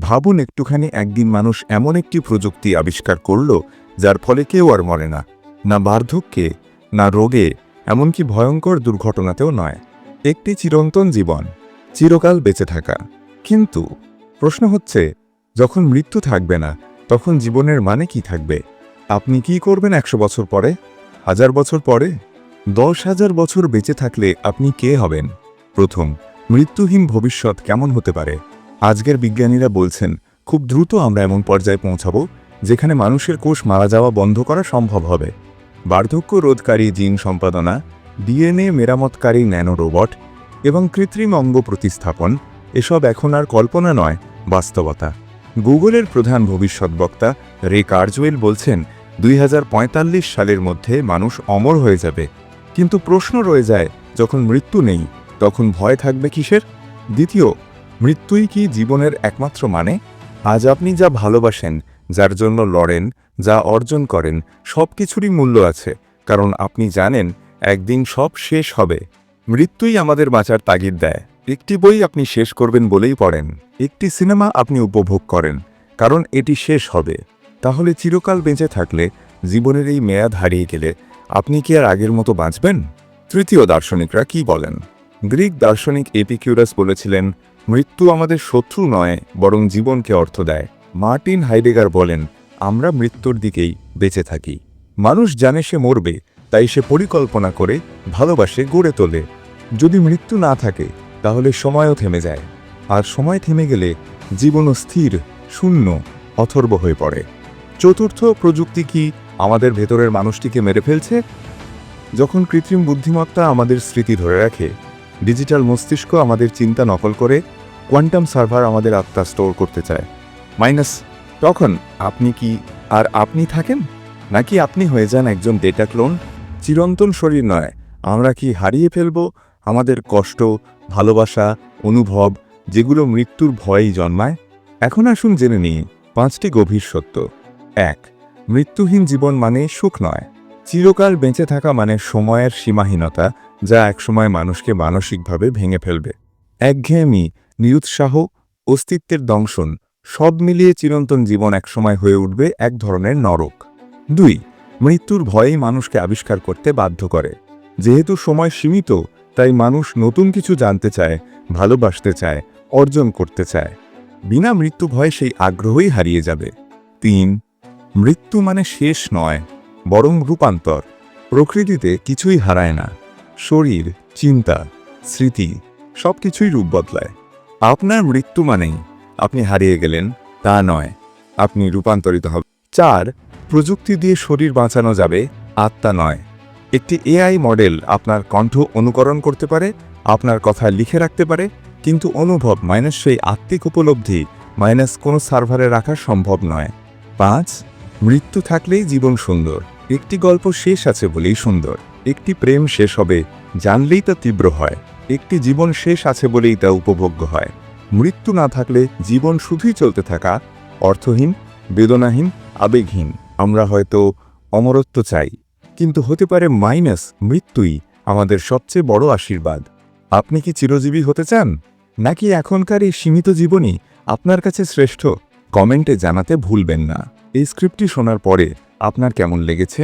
ভাবুন একটুখানি, একদিন মানুষ এমন একটি প্রযুক্তি আবিষ্কার করল, যার ফলে কেউ আর মরে না। না বার্ধক্যে, না রোগে, এমনকি ভয়ঙ্কর দুর্ঘটনাতেও নয়। একটি চিরন্তন জীবন, চিরকাল বেঁচে থাকা। কিন্তু প্রশ্ন হচ্ছে, যখন মৃত্যু থাকবে না, তখন জীবনের মানে কি থাকবে? আপনি কি করবেন একশো বছর পরে? হাজার বছর পরে? দশ হাজার বছর বেঁচে থাকলে আপনি কে হবেন? প্রথম, মৃত্যুহীন ভবিষ্যৎ কেমন হতে পারে? আজকের বিজ্ঞানীরা বলছেন, খুব দ্রুত আমরা এমন পর্যায়ে পৌঁছাব যেখানে মানুষের কোষ মারা যাওয়া বন্ধ করা সম্ভব হবে। বার্ধক্য রোধকারী জিন সম্পাদনা, ডিএনএ মেরামতকারী ন্যানো রোবট এবং কৃত্রিম অঙ্গ প্রতিস্থাপন, এসব এখন আর কল্পনা নয়, বাস্তবতা। গুগলের প্রধান ভবিষ্যৎ বক্তা রে কার্জওয়েল বলছেন, দুই হাজার পঁয়তাল্লিশ সালের মধ্যে মানুষ অমর হয়ে যাবে। কিন্তু প্রশ্ন রয়ে যায়, যখন মৃত্যু নেই, তখন ভয় থাকবে কিসের? দ্বিতীয় মৃত্যুই কি জীবনের একমাত্র মানে? আজ আপনি যা ভালোবাসেন, যার জন্য লড়েন, যা অর্জন করেন সব কিছুরই মূল্য আছে, কারণ আপনি জানেন, একদিন সব শেষ হবে। মৃত্যুই আমাদের বাঁচার তাগিদ দেয়। একটি বই আপনি শেষ করবেন বলেই পড়েন। একটি সিনেমা আপনি উপভোগ করেন, কারণ এটি শেষ হবে। তাহলে চিরকাল বেঁচে থাকলে জীবনের এই মেয়াদ হারিয়ে গেলে আপনি কি আর আগের মতো বাঁচবেন? তৃতীয় দার্শনিকরা কি বলেন? গ্রিক দার্শনিক এপিকিউরাস বলেছিলেন, মৃত্যু আমাদের শত্রু নয়, বরং জীবনকে অর্থ দেয়। মার্টিন হাইডেগার বলেন, আমরা মৃত্যুর দিকেই বেঁচে থাকি। মানুষ জানে সে মরবে, তাই সে পরিকল্পনা করে, ভালোবাসে, গড়ে তোলে। যদি মৃত্যু না থাকে, তাহলে সময়ও থেমে যায়। আর সময় থেমে গেলে জীবনও স্থির, শূন্য, অথর্ব হয়ে পড়ে। চতুর্থ প্রযুক্তি কি আমাদের ভেতরের মানুষটিকে মেরে ফেলছে? যখন কৃত্রিম বুদ্ধিমত্তা আমাদের স্মৃতি ধরে রাখে ডিজিটাল মস্তিষ্ক আমাদের চিন্তা নকল করে কোয়ান্টাম সার্ভার আমাদের আত্মা স্টোর করতে চায়। মাইনাস, তখন আপনি কি আর আপনি থাকেন? নাকি আপনি হয়ে যান একজন ডেটা ক্লোন? চিরন্তন শরীর নয়, আমরা কি হারিয়ে ফেলব? আমাদের কষ্ট, ভালোবাসা, অনুভব, যেগুলো মৃত্যুর ভয়েই জন্মায়? এখন আসুন জেনে নিই পাঁচটি গভীর সত্য। এক, মৃত্যুহীন জীবন মানে সুখ নয়। চিরকাল বেঁচে থাকা মানে সময়ের সীমাহীনতা যা একসময় মানুষকে মানসিকভাবে ভেঙে ফেলবে। একঘেয়েমি, নিরুৎসাহ, অস্তিত্বের দংশন, সব মিলিয়ে চিরন্তন জীবন একসময় হয়ে উঠবে এক ধরনের নরক। দুই, মৃত্যুর ভয়েই মানুষকে আবিষ্কার করতে বাধ্য করে। যেহেতু সময় সীমিত, তাই মানুষ নতুন কিছু জানতে চায়, ভালোবাসতে চায়, অর্জন করতে চায়। বিনা মৃত্যু ভয়ে সেই আগ্রহই হারিয়ে যাবে। তিন, মৃত্যু মানে শেষ নয়, বরং রূপান্তর। প্রকৃতিতে কিছুই হারায় না। শরীর, চিন্তা, স্মৃতি সব কিছুই রূপ বদলায়। আপনার মৃত্যু মানেই আপনি হারিয়ে গেলেন, তা নয়, আপনি রূপান্তরিত হবেন। চার, প্রযুক্তি দিয়ে শরীর বাঁচানো যাবে, আত্মা নয়। একটি এআই মডেল আপনার কণ্ঠ অনুকরণ করতে পারে, আপনার কথা লিখে রাখতে পারে, কিন্তু অনুভব মাইনাস সেই আত্মিক উপলব্ধি মাইনাস কোনো সার্ভারে রাখা সম্ভব নয়। পাঁচ, মৃত্যু থাকলেই জীবন সুন্দর। একটি গল্প শেষ আছে বলেই সুন্দর। একটি প্রেম শেষ হবে, জানলেই তা তীব্র হয়। একটি জীবন শেষ আছে বলেই তা উপভোগ্য হয়। মৃত্যু না থাকলে জীবন শুধুই চলতে থাকা, অর্থহীন, বেদনাহীন, আবেগহীন। আমরা হয়তো অমরত্ব চাই, কিন্তু হতে পারে মাইনাস মৃত্যুই আমাদের সবচেয়ে বড় আশীর্বাদ। আপনি কি চিরজীবী হতে চান? নাকি এখনকার এই সীমিত জীবনই আপনার কাছে শ্রেষ্ঠ? কমেন্টে জানাতে ভুলবেন না। এই স্ক্রিপ্টটি শোনার পরে আপনার কেমন লেগেছে?